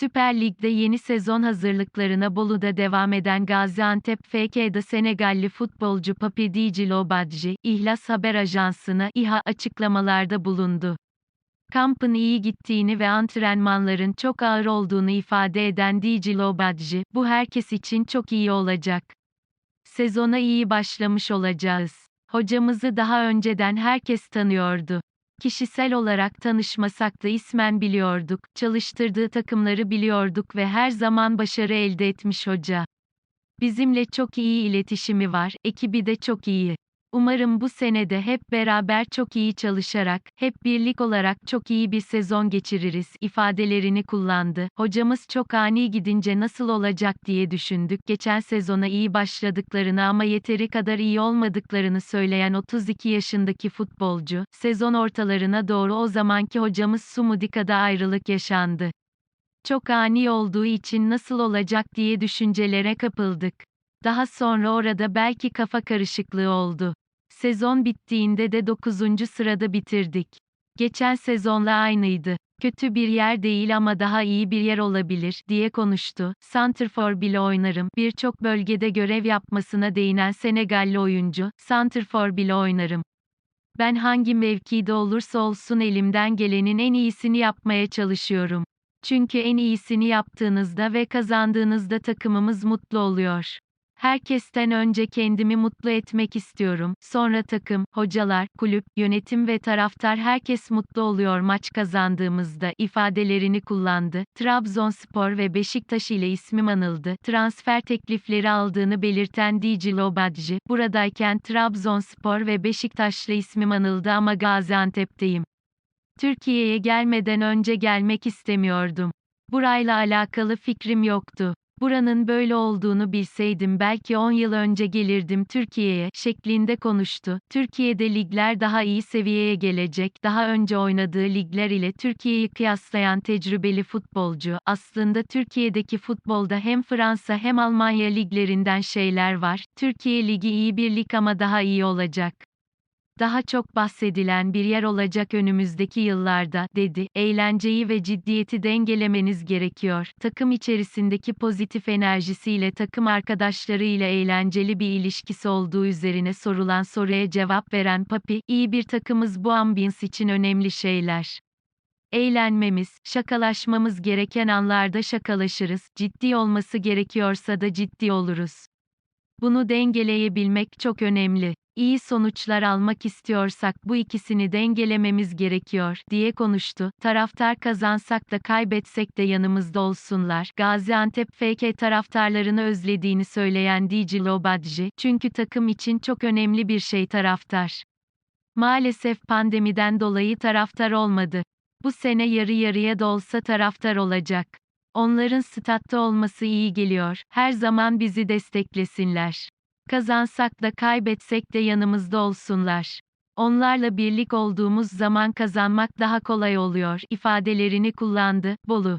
Süper Lig'de yeni sezon hazırlıklarına Bolu'da devam eden Gaziantep FK'da Senegalli futbolcu Papi Djilo Badji, İhlas Haber Ajansı'na İHA açıklamalarda bulundu. Kampın iyi gittiğini ve antrenmanların çok ağır olduğunu ifade eden Djilo Badji, bu herkes için çok iyi olacak. Sezona iyi başlamış olacağız. Hocamızı daha önceden herkes tanıyordu. Kişisel olarak tanışmasak da ismen biliyorduk, çalıştırdığı takımları biliyorduk ve her zaman başarı elde etmiş hoca. Bizimle çok iyi iletişimi var, ekibi de çok iyi. Umarım bu senede hep beraber çok iyi çalışarak, hep birlik olarak çok iyi bir sezon geçiririz ifadelerini kullandı. Hocamız çok ani gidince nasıl olacak diye düşündük. Geçen sezona iyi başladıklarını ama yeteri kadar iyi olmadıklarını söyleyen 32 yaşındaki futbolcu, sezon ortalarına doğru o zamanki hocamız Sumudika'da ayrılık yaşandı. Çok ani olduğu için nasıl olacak diye düşüncelere kapıldık. Daha sonra orada belki kafa karışıklığı oldu. Sezon bittiğinde de 9. sırada bitirdik. Geçen sezonla aynıydı. Kötü bir yer değil ama daha iyi bir yer olabilir, diye konuştu. Santrfor bile oynarım. Birçok bölgede görev yapmasına değinen Senegalli oyuncu, Santrfor bile oynarım. Ben hangi mevkide olursa olsun elimden gelenin en iyisini yapmaya çalışıyorum. Çünkü en iyisini yaptığınızda ve kazandığınızda takımımız mutlu oluyor. Herkesten önce kendimi mutlu etmek istiyorum. Sonra takım, hocalar, kulüp, yönetim ve taraftar herkes mutlu oluyor maç kazandığımızda ifadelerini kullandı. Trabzonspor ve Beşiktaş ile ismim anıldı. Transfer teklifleri aldığını belirten Djilo Badji, buradayken Trabzonspor ve Beşiktaş'la ismim anıldı ama Gaziantep'teyim. Türkiye'ye gelmeden önce gelmek istemiyordum. Burayla alakalı fikrim yoktu. Buranın böyle olduğunu bilseydim belki 10 yıl önce gelirdim Türkiye'ye şeklinde konuştu. Türkiye'de ligler daha iyi seviyeye gelecek. Daha önce oynadığı ligler ile Türkiye'yi kıyaslayan tecrübeli futbolcu. Aslında Türkiye'deki futbolda hem Fransa hem Almanya liglerinden şeyler var. Türkiye ligi iyi bir lig ama daha iyi olacak daha çok bahsedilen bir yer olacak önümüzdeki yıllarda, dedi. Eğlenceyi ve ciddiyeti dengelemeniz gerekiyor. Takım içerisindeki pozitif enerjisiyle takım arkadaşlarıyla eğlenceli bir ilişkisi olduğu üzerine sorulan soruya cevap veren Papi, iyi bir takımız bu ambiyans için önemli şeyler. Eğlenmemiz, şakalaşmamız gereken anlarda şakalaşırız, ciddi olması gerekiyorsa da ciddi oluruz. Bunu dengeleyebilmek çok önemli. İyi sonuçlar almak istiyorsak bu ikisini dengelememiz gerekiyor, diye konuştu. Taraftar kazansak da kaybetsek de yanımızda olsunlar. Gaziantep FK taraftarlarını özlediğini söyleyen Djilo Badji, çünkü takım için çok önemli bir şey taraftar. Maalesef pandemiden dolayı taraftar olmadı. Bu sene yarı yarıya da olsa taraftar olacak. Onların statta olması iyi geliyor. Her zaman bizi desteklesinler. Kazansak da kaybetsek de yanımızda olsunlar. Onlarla birlik olduğumuz zaman kazanmak daha kolay oluyor ifadelerini kullandı. Bolu